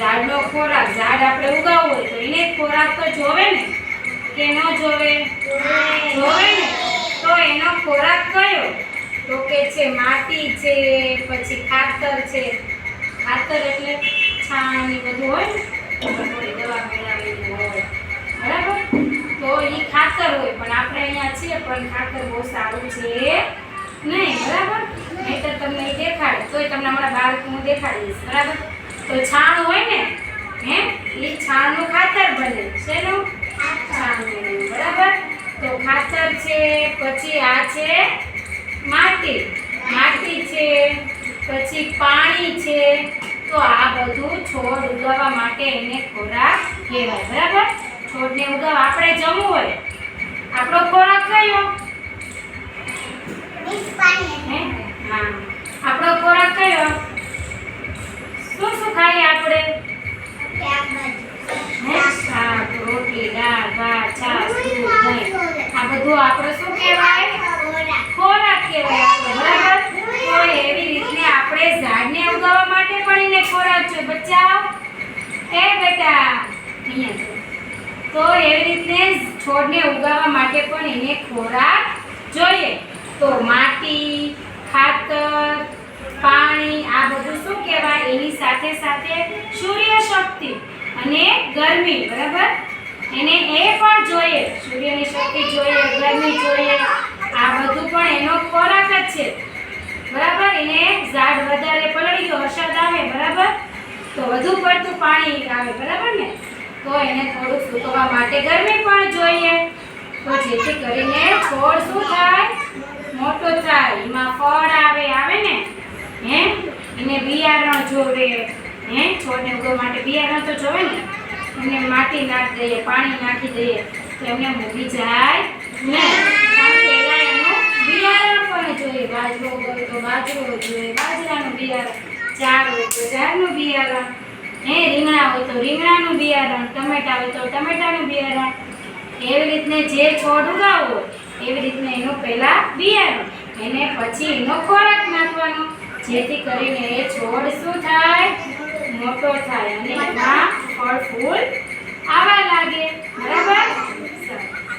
ઝાડનો ખોરાક, ઝાડ આપણે ઉગાવવું હોય તો એને ખોરાક તો જોવે ને? કે ન જોવે? જોવે ને? તો એનો ખોરાક કયો? તો કે છે માટી છે, પછી ખાતર છે. ખાતર એટલે છાણ ને બધું હોય ને? દવા મેળવેલી હોય. બરાબર? તો એ ખાતર હોય, પણ આપણે અહીંયા છીએ, પણ ખાતર બહુ સારું છે નહીં, બરાબર? નહીંતર તમને દેખાડે. તોય તમને હમણાં બાળક હું દેખાડીશ બરાબર? તો છાણ હોય ને, હે? એ છાણનું ખાતર બને શેનું છાણનું બરાબર? તો ખાતર છે, પછી આ છે માટી. માટી છે, પછી પાણી છે, તો આ બધું છોડ ઉગાવવા માટે એને ખોરાક કહેવાય, બરાબર? છોડને ઉગાવવા આપણે જમવું હોય. આપણો ખોરાક કયો હે હા આપણો ખોરાક કયો શું શું ખાઈએ આપણે હે શાક રોટલી દાળ ભાત છાશ દૂધ દહીં આ બધું આપણે શું કહેવાય? ખોરાક કહેવાય બરાબર? તો એવી રીતે આપણે ઝાડને ઉગાવવા માટે પણ એને ખોરાક છે. બચ્ચા એ બેટા. તો એવી રીતે છોડને ઉગાવવા માટે પણ એને ખોરાક જોઈએ. તો માટી, ખાતર, પાણી, આ બધું શું કહેવાય? એની સાથે સાથે સૂર્ય શક્તિ અને ગરમી, બરાબર? એને એ પણ જોઈએ, સૂર્યની શક્તિ જોઈએ ગરમી જોઈએ, આ બધું પણ એનો ખોરાક જ છે. બરાબર? એને ઝાડ વધારે પલળી ગયો, વરસાદ આવે, બરાબર? તો વધુ પડતું પાણી આવે, બરાબર ને? તો એને થોડું સૂકવવા માટે ગરમી પણ જોઈએ. તો જેથી કરીને છોડ શું થાય? મોટો થાય. એમાં ફળ આવે આવે ને? હે? એને બિયારણ જોવે. હે? છોડને ઉગવા માટે બિયારણ તો જોવે ને? એમને માટી નાખી દઈએ, પાણી નાખી દઈએ, તો એમને મૂકી જાય નહીં. એનું બિયારણ પણ જોઈએ. બાજરો હોય તો બાજરો જોઈએ, બાજરાનું બિયારણ, ચાર હોય તો ચારનું બિયારણ, હે, રીંગણા હોય તો રીંગણાનું બિયારણ, ટમેટા હોય તો ટમેટાનું બિયારણ. એવી રીતને જે છોડ ઉગાવો એવી રીતને એનું પહેલાં બિયારણ. એને પછી એનો ખોરાક નાખવાનો. જેથી કરીને એ છોડ શું થાય? મોટો થાય. અને એમાં